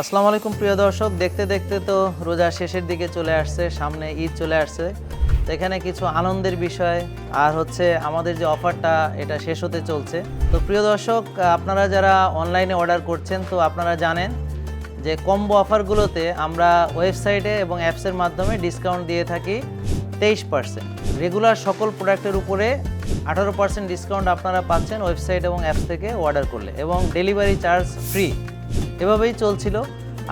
আসসালামু আলাইকুম প্রিয় দর্শক, দেখতে দেখতে তো রোজা শেষের দিকে চলে আসছে, সামনে ঈদ চলে আসছে। তো এখানে কিছু আনন্দের বিষয়, আর হচ্ছে আমাদের যে অফারটা, এটা শেষ হতে চলছে। তো প্রিয় দর্শক, আপনারা যারা অনলাইনে অর্ডার করছেন, তো আপনারা জানেন যে কম্বো অফারগুলোতে আমরা ওয়েবসাইটে এবং অ্যাপসের মাধ্যমে ডিসকাউন্ট দিয়ে থাকি তেইশ পার্সেন্ট। রেগুলার সকল প্রোডাক্টের উপরে আঠারো পার্সেন্ট ডিসকাউন্ট আপনারা পাচ্ছেন ওয়েবসাইট এবং অ্যাপস থেকে অর্ডার করলে। এবং ডেলিভারি চার্জ ফ্রি। এভাবেই চলছিল।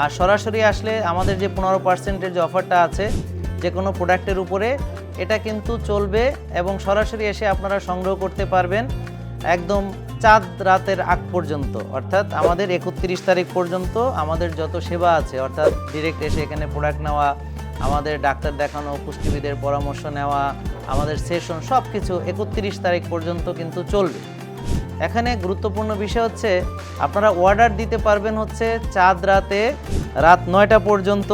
আর সরাসরি আসলে আমাদের যে পনেরো পার্সেন্টের যে অফারটা আছে, যে কোনো প্রোডাক্টের উপরে, এটা কিন্তু চলবে এবং সরাসরি এসে আপনারা সংগ্রহ করতে পারবেন একদম চাঁদ রাতের আগ পর্যন্ত। অর্থাৎ আমাদের একত্রিশ তারিখ পর্যন্ত আমাদের যত সেবা আছে, অর্থাৎ ডিরেক্ট এসে এখানে প্রোডাক্ট নেওয়া, আমাদের ডাক্তার দেখানো, পুষ্টিবিদের পরামর্শ নেওয়া, আমাদের সেশন সব কিছু একত্রিশ তারিখ পর্যন্ত কিন্তু চলবে। এখানে গুরুত্বপূর্ণ বিষয় হচ্ছে, আপনারা অর্ডার দিতে পারবেন হচ্ছে চাঁদ রাতে রাত নয়টা পর্যন্ত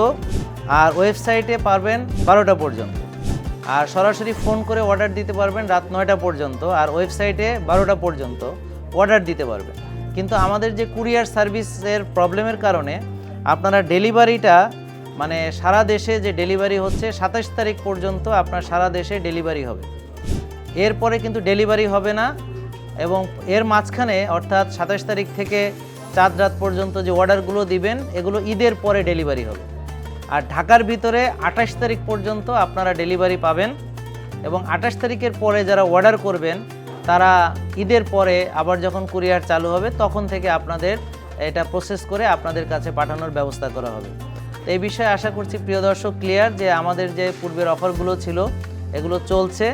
আর ওয়েবসাইটে পারবেন বারোটা পর্যন্ত। আর সরাসরি ফোন করে অর্ডার দিতে পারবেন রাত নয়টা পর্যন্ত আর ওয়েবসাইটে বারোটা পর্যন্ত অর্ডার দিতে পারবেন। কিন্তু আমাদের যে কুরিয়ার সার্ভিসের প্রবলেমের কারণে আপনারা ডেলিভারিটা মানে সারা দেশে যে ডেলিভারি হচ্ছে সাতাশ তারিখ পর্যন্ত আপনার সারা দেশে ডেলিভারি হবে। এরপরে কিন্তু ডেলিভারি হবে না এবং এর মাঝখানে, অর্থাৎ সাতাশ তারিখ থেকে চাঁদ রাত পর্যন্ত যে অর্ডারগুলো দিবেন, এগুলো ঈদের পরে ডেলিভারি হবে। আর ঢাকার ভিতরে আঠাশ তারিখ পর্যন্ত আপনারা ডেলিভারি পাবেন এবং আঠাশ তারিখের পরে যারা অর্ডার করবেন, তারা ঈদের পরে আবার যখন কুরিয়ার চালু হবে, তখন থেকে আপনাদের এটা প্রসেস করে আপনাদের কাছে পাঠানোর ব্যবস্থা করা হবে। তো এই বিষয়ে আশা করছি প্রিয় দর্শক ক্লিয়ার যে আমাদের যে পূর্বের অফারগুলো ছিল, এগুলো চলছে।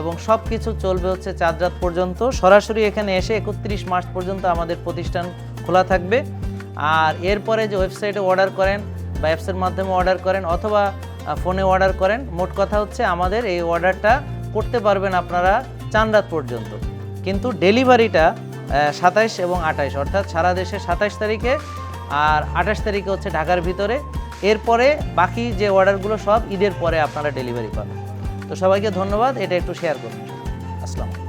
এবং সব কিছু চলবে হচ্ছে চাঁদ রাত পর্যন্ত। সরাসরি এখানে এসে একত্রিশ মার্চ পর্যন্ত আমাদের প্রতিষ্ঠান খোলা থাকবে। আর এরপরে যে ওয়েবসাইটে অর্ডার করেন বা অ্যাপসের মাধ্যমে অর্ডার করেন অথবা ফোনে অর্ডার করেন, মোট কথা হচ্ছে আমাদের এই অর্ডারটা করতে পারবেন আপনারা চান রাত পর্যন্ত। কিন্তু ডেলিভারিটা সাতাইশ এবং আঠাইশ, অর্থাৎ সারা দেশে সাতাইশ তারিখে আর আঠাশ তারিখে হচ্ছে ঢাকার ভিতরে। এরপরে বাকি যে অর্ডারগুলো সব ঈদের পরে আপনারা ডেলিভারি পাবেন। তো সবাইকে ধন্যবাদ এটা একটু শেয়ার করুন। আসসালাম